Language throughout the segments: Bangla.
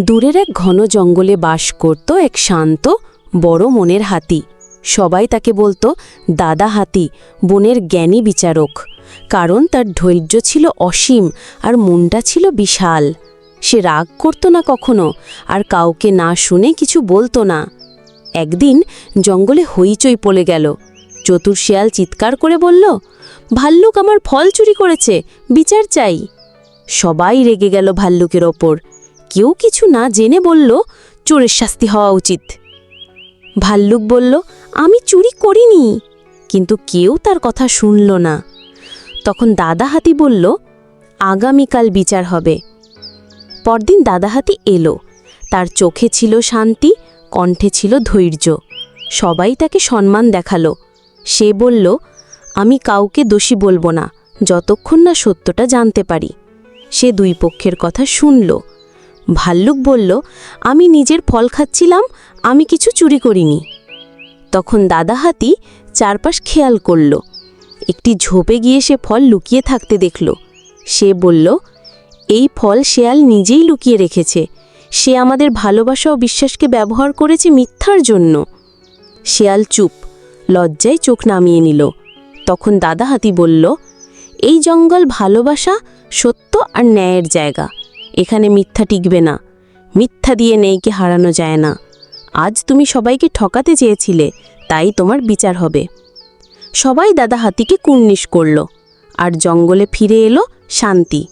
দূরের এক ঘন জঙ্গলে বাস করত এক শান্ত, বড় মনের হাতি। সবাই তাকে বলতো, দাদা হাতি, বনের জ্ঞানী বিচারক। কারণ তার ধৈর্য ছিল অসীম আর মনটা ছিল বিশাল। সে রাগ করত না কখনো আর কাউকে না শুনে কিছু বলতো না। একদিন জঙ্গলে হইচই পড়ে গেল। চতুর শিয়াল চিৎকার করে বলল, ভাল্লুক আমার ফল চুরি করেছে, বিচার চাই। সবাই রেগে গেল ভাল্লুকের ওপর। কেউ কিছু না জেনে বলল, চোরের শাস্তি হওয়া উচিত। ভাল্লুক বলল, আমি চুরি করিনি। কিন্তু কেউ তার কথা শুনল না। তখন দাদা হাতি বলল, আগামীকাল বিচার হবে। পরদিন দাদা হাতি এলো। তার চোখে ছিল শান্তি, কণ্ঠে ছিল ধৈর্য। সবাই তাকে সম্মান দেখাল। সে বলল, আমি কাউকে দোষী বলব না, যতক্ষণ না সত্যটা জানতে পারি। সে দুই পক্ষের কথা শুনল। ভাল্লুক বলল, আমি নিজের ফল খাচ্ছিলাম, আমি কিছু চুরি করিনি। তখন দাদা হাতি চারপাশ খেয়াল করল। একটি ঝোপে গিয়ে সে ফল লুকিয়ে থাকতে দেখল। সে বলল, এই ফল শেয়াল নিজেই লুকিয়ে রেখেছে। সে আমাদের ভালোবাসা ও বিশ্বাসকে ব্যবহার করেছে মিথ্যার জন্য। শেয়াল চুপ, লজ্জায় চোখ নামিয়ে নিল। তখন দাদা হাতি বলল, এই জঙ্গল ভালোবাসা সত্য আর ন্যায়ের জায়গা। এখানে মিথ্যা টিকবে না। মিথ্যা দিয়ে নেইকে হারানো যায় না। আজ তুমি সবাইকে ঠকাতে চেয়েছিলে, তাই তোমার বিচার হবে। সবাই দাদা হাতিকে কুর্নিশ করল, আর জঙ্গলে ফিরে এলো শান্তি।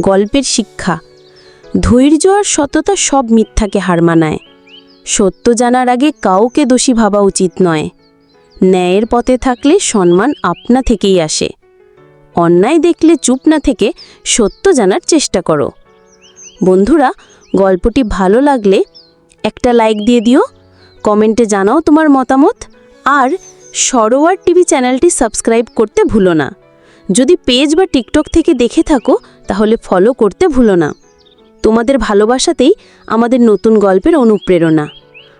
গল্পের শিক্ষা, ধৈর্য আর সততা সব মিথ্যাকে হার মানায়। সত্য জানার আগে কাউকে দোষী ভাবা উচিত নয়। ন্যায়ের পথে থাকলে সম্মান আপনা থেকেই আসে। অন্যায় দেখলে চুপ না থেকে সত্য জানার চেষ্টা করো। বন্ধুরা, গল্পটি ভালো লাগলে একটা লাইক দিয়ে দিও, কমেন্টে জানাও তোমার মতামত, আর সরোয়ার টিভি চ্যানেলটি সাবস্ক্রাইব করতে ভুলো না। যদি পেজ বা টিকটক থেকে দেখে থাকো, তাহলে ফলো করতে ভুলো না। তোমাদের ভালোবাসাতেই আমাদের নতুন গল্পের অনুপ্রেরণা।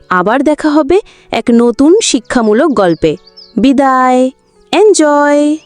আবার দেখা হবে এক নতুন শিক্ষামূলক গল্পে। বিদায় এনজয়